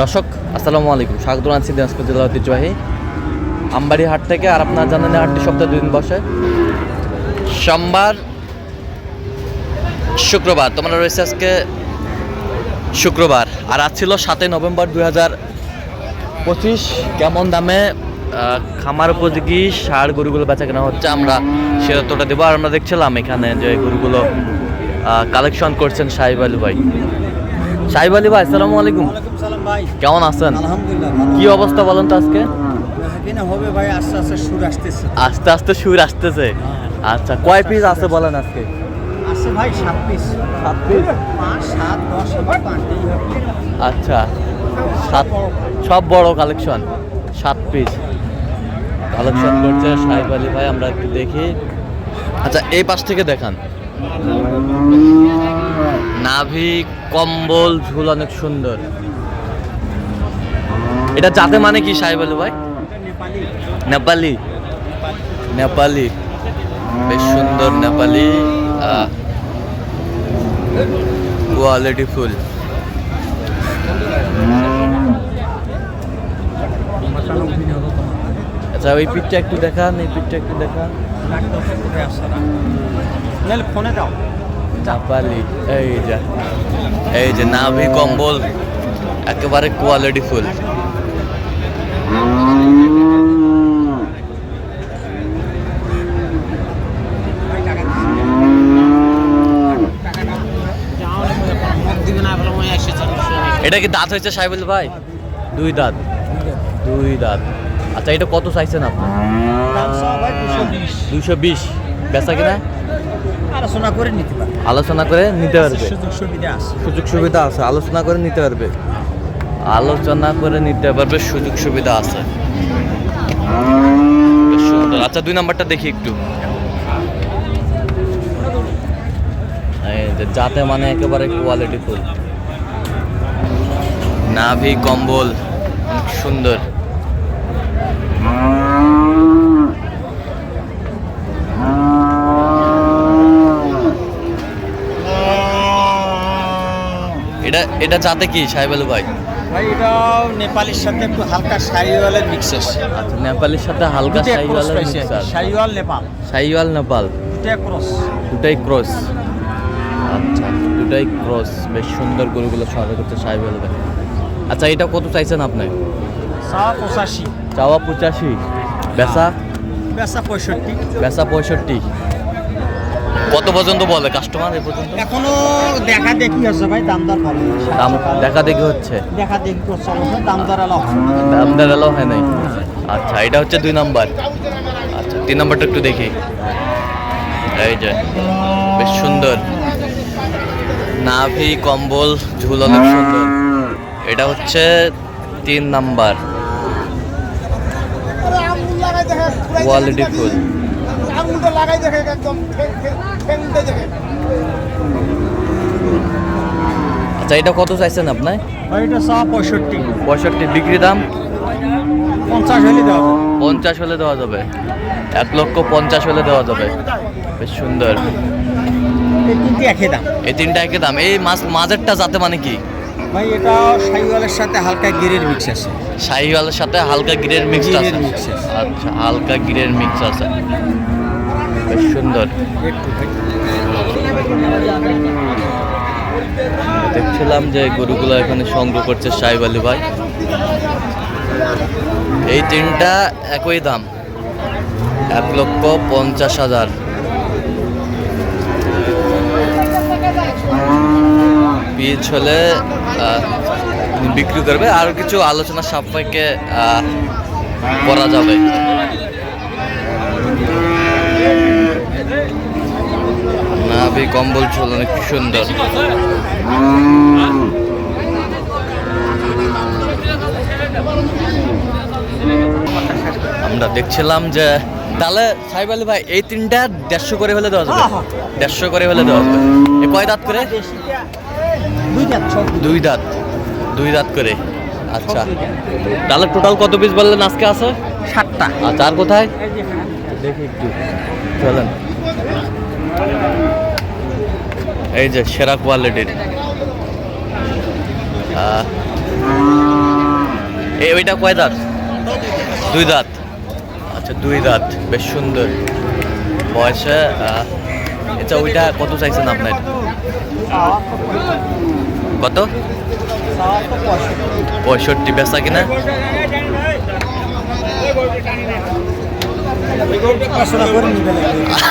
দর্শক, আসসালামু আলাইকুম। স্বাগত জানাচ্ছি দিনাজপুর জেলা ঐতিহ্যবাহী আমবাড়ি হাট থেকে। আর আপনার জানেন হাটটি সপ্তাহে দুদিন বসে। সোমবার শুক্রবার, তোমরা রয়েছে আজকে শুক্রবার। আর আজ ছিল সাতই নভেম্বর দুই হাজার পঁচিশ। কেমন দামে খামার উপযোগী ষাড় গরুগুলো বেচা কেনা হচ্ছে আমরা সে তথ্যটা দেবো। আর আমরা দেখছিলাম এখানে যে গরুগুলো কালেকশন করছেন সাহেব আলী ভাই। সাহেব আলী ভাই আসসালামু আলাইকুম। সালাম ভাই। কেমন আছেন? আলহামদুলিল্লাহ কি অবস্থা বলেন তো আজকে? হবে ভাই? আস্তে আস্তে সুর আসতেছে। আস্তে আস্তে সুর আসতেছে। আচ্ছা কয় পিস আছে বলেন আজকে? আছে ভাই সাত পিস সাত পিস পাঁচ সাত দশ আচ্ছা। সাত সব বড় কালেকশন সাত পিস কালেকশন করছে সাহেব আলী ভাই আমরা একটু দেখি। আচ্ছা এই পাশ থেকে দেখান। নাভি, কম্বল, ঝুল অনেক সুন্দর। এটা যাতে মানে কি, সাহেব আলী ভাই? নেপালি। নেপালি। বেশ সুন্দর নেপালি কোয়ালিটি ফুল। আচ্ছা ওই পিঠটা একটু দেখান, এই পিঠটা একটু দেখান। নাহলে ফোনে দাও। নেপালি এই যে এই যে নাভি কম্বল একেবারে কোয়ালিটি ফুল এটা কি দাঁত হয়েছে সাহেবুল ভাই? দুই দাঁত। দুই দাঁত। আচ্ছা এটা কত চাইছেন আপনি ভাই দুশো বিশ। বেচা কিনা? আলোচনা করে নিতে পারবে। আলোচনা করে নিতে পারবে। সুযোগ সুবিধা আছে। সুযোগ সুবিধা আছে আলোচনা করে নিতে পারবে। আলোচনা করে নিতে পারবে সুযোগ সুবিধা আছে। আচ্ছা দুই নাম্বারটা দেখি একটু। যাতে মানে একেবারে কোয়ালিটি ফুল নাভি কম্বল সুন্দর। এটা এটা যাতে কি সাহেব আলু ভাই? ভাই এটাও নেপালির সাথে একটু হালকা শাহিওয়ালের মিক্স আছে আচ্ছা নেপালের সাথে হালকা শাহিওয়ালের পাইছে। শাহিওয়াল নেপাল। শাহিওয়াল নেপাল? দুটা ক্রস দুটাই ক্রস আচ্ছা দুটাই ক্রস বেশ সুন্দর গরুগুলো সহায় করতে সাহেব ভাই। আচ্ছা এটা কত চাইছেন আপনি? চা পঁচাশি। চাওয়া পঁচাশি। বেচা? বেচা পঁয়ষট্টি। বেচা পঁয়ষট্টি। কত পর্যন্ত বলে কাস্টমার এ পর্যন্ত? এখনও দেখা দেখি আছে ভাই দামদার ভালো দাম দেখা দেখি হচ্ছে দেখা দেখি অবশ্যই দামদার আলাও দাম দেখাল হয় নাই? আচ্ছা এটা হচ্ছে দুই নাম্বার আচ্ছা তিন নাম্বারটা একটু দেখি। এই যে বেশ সুন্দর। নাভি কম্বল ঝুল অনেক সুন্দর। এটা হচ্ছে তিন নাম্বার কোয়ালিটি ফুল আচ্ছা এটা কত চাইছেন আপনার ভাই এটা চা পঁয়ষট্টি। পঁয়ষট্টি। বিক্রি দাম? পঞ্চাশ হলে দেওয়া যাবে। পঞ্চাশ হলে দেওয়া যাবে। এক লক্ষ পঞ্চাশ হলে দেওয়া যাবে। বেশ সুন্দর। এই তিনটি একই দাম। এই মাছ মাঝেরটা যাতে মানে কি? ভাই এটা শাহিওয়ালের সাথে হালকা গিরের মিক্স আছে। শাহিওয়ালের সাথে হালকা গিরের মিক্স আছে। আছে। আচ্ছা হালকা গিরের মিক্স আছে। বেশ সুন্দর। দেখছিলাম যে গরুগুলো এখানে সংগ্রহ করছে সাহেব আলী ভাই। এই তিনটা একই দাম, এক লক্ষ পঞ্চাশ হাজার। পিচ হলে বিক্রি করবে। আর কিছু আলোচনা সাপেক্ষে করা যাবে। নাভি কম্বল ঝোল অনেক সুন্দর। আমরা দেখছিলাম যে তাহলে সাহেব আলী ভাই এই তিনটা দেড়শো করে হলে দেওয়া যাবে। হ্যাঁ, হ্যাঁ। দেড়শো করে হলে দেওয়া যাবে। এ কয় দাঁত করে? দুই দাঁত দুই দাঁত। করে। আচ্ছা। তাহলে টোটাল কত পিস বললেন আজকে আছে? সাতটা। আচ্ছা আর কোথায়? এই যে এখানে। দেখি একটু। চলেন। এই যে সেরা কোয়ালিটির এই ওইটা কয় দাঁত? দুই দাঁত। আচ্ছা দুই দাঁত, বেশ সুন্দর। বয়সে আচ্ছা ওইটা কত চাইছেন আপনার? কত? পঁয়ষট্টি, বেচা কিনা?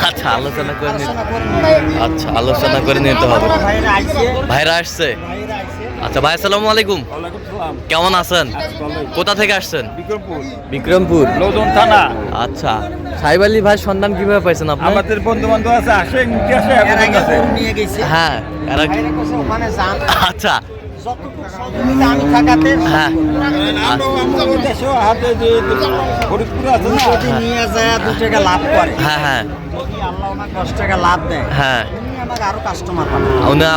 আচ্ছা আলোচনা করে নিতে আচ্ছা আলোচনা করে নিতে হবে। ভাইরা আসছে। আচ্ছা ভাই আসসালামু আলাইকুম। কেমন আছেন? কোথা থেকে আসছেন? বিক্রমপুর। বিক্রমপুর লৌদন থানা। আচ্ছা সাহেব আলী ভাই সন্ধান কীভাবে পাইছেন আপনি? আমাদের বন্ধু বান্ধব আছে আসে আসে হ্যাঁ এরা ওখানে যান। আচ্ছা আমি থাকাতে হ্যাঁ। ফরিদপুর আছে যদি নিয়ে যায় দু টাকা লাভ করে হ্যাঁ হ্যাঁ। আল্লাহ দশ টাকা লাভ দেয় হ্যাঁ। আরও কাস্টমার পাবে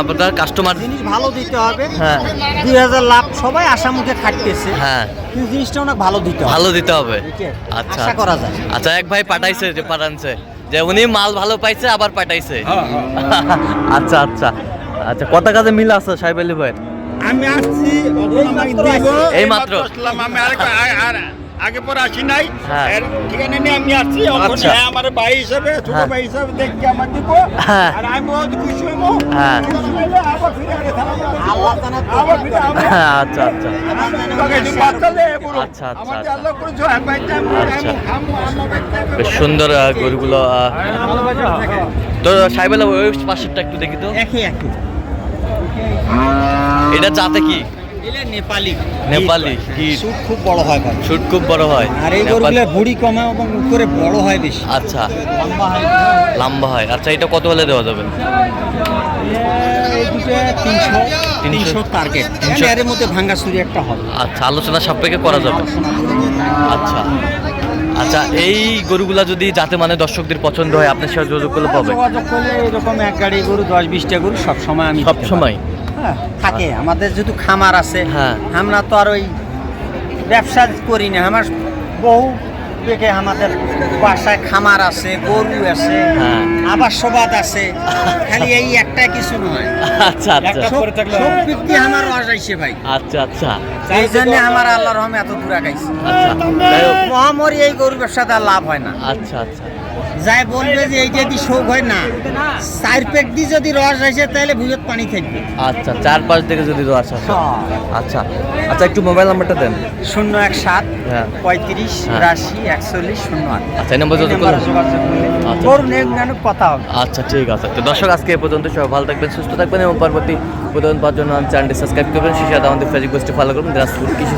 আপনার কাস্টমার জিনিস ভালো দিতে হবে। হ্যাঁ। দুই হাজার লাভ সবাই আশা মুখে খাটতেছে। হ্যাঁ। কিন্তু জিনিসটা অনেক ভালো দিতে হবে। ভালো দিতে হবে। আচ্ছা। আশা করা যায়। আচ্ছা এক ভাই পাঠাইছে যে পাঠানছে যে উনি মাল ভালো পাইছে আবার পাঠাইছে। আচ্ছা আচ্ছা। আচ্ছা কত কাজে মিল আছে সাহেব আলী ভাই আমি আসছি এই মাত্র। আমি আর- আর- আগে পরে আসি নাই হ্যাঁ। ঠিকানা নিয়ে আমি আসছি আচ্ছা। হ্যাঁ, আমার ভাই হিসাবে ছোট হ্যাঁ। ভাই হিসাবে দেখে আমার দিব হ্যাঁ। আর আমি বহুত খুশি হইব হ্যাঁ। আবার ফিরে আগে থানা যাব। আল্লাহ তাআলা আবার ফিরে আচ্ছা আচ্ছা। আচ্ছা, আচ্ছা, সুন্দর গরুগুলো তো সাহেব আলী ওই পাশেরটা একটু দেখি তো একই একই এটা যাতে কি? এটা নেপালি নেপালি খুব বড় হয় ভাই। শুট খুব বড় হয়। আর এই নেপাল- গরুগুলো ভুড়ি কমে এবং উপরে বড় হয় বেশি। আচ্ছা। লম্বা হয়। লম্বা হয়। আচ্ছা এটা কত হলে দেওয়া যাবে? তিনশো তিনশো টার্গেট। এর মধ্যে ভাঙ্গা চুরি একটা হবে। আচ্ছা আলোচনা সাপেক্ষে করা যাবে। আচ্ছা। আচ্ছা এই গরুগুলা যদি যাতে মানে দর্শকদের পছন্দ হয় আপনার সাথে যোগাযোগ করলে পাবে? যোগাযোগ করলে এরকম এক গাড়ি গরু দশ বিশটা গরু সব সময় আমি সব সময় পারি। হ্যাঁ, থাকে। আমাদের যেহেতু খামার আছে হ্যাঁ। আমরা তো আর ওই ব্যবসা করি না। আমার বহু দেখে আমাদের বাসায় খামার আছে গরু আছে হ্যাঁ। আবাসবাদ আছে। খালি এই একটা কিছু নয়। আচ্ছা আচ্ছা। সব আমার রস আইছে ভাই। আচ্ছা আচ্ছা। এই জন্য আমার আল্লাহ রহমে এত দূর আগাইছে। আচ্ছা। মহামরি এই গরু ব্যবসাতে আর লাভ হয় না। আচ্ছা আচ্ছা। যাই বলবে যে এইটা দিয়ে শোক হয় না। চার পেক দিয়ে যদি রস আসে তাহলে ভুজত পানি থাকবে আচ্ছা চার পাঁচ থেকে যদি দশ আসে। আচ্ছা আচ্ছা একটু মোবাইল নাম্বারটা দেন। শূন্য এক সাত হ্যাঁ। পঁয়ত্রিশ হ্যাঁ। বিরাশি একচল্লিশ শূন্য আট। আচ্ছা এই নম্বর আচ্ছা। নানুক কথা হবে। আচ্ছা ঠিক আছে। তো দর্শক আজকে এ পর্যন্ত সবাই ভালো থাকবেন সুস্থ থাকবেন এবং পরবর্তী প্রতিদিন পাওয়ার জন্য চ্যানেলটি সাবস্ক্রাইব করবেন। সেই সাথে আমাদের ফেসবুক পেজটি ফলো করবেন। দিনাজপুর কৃষি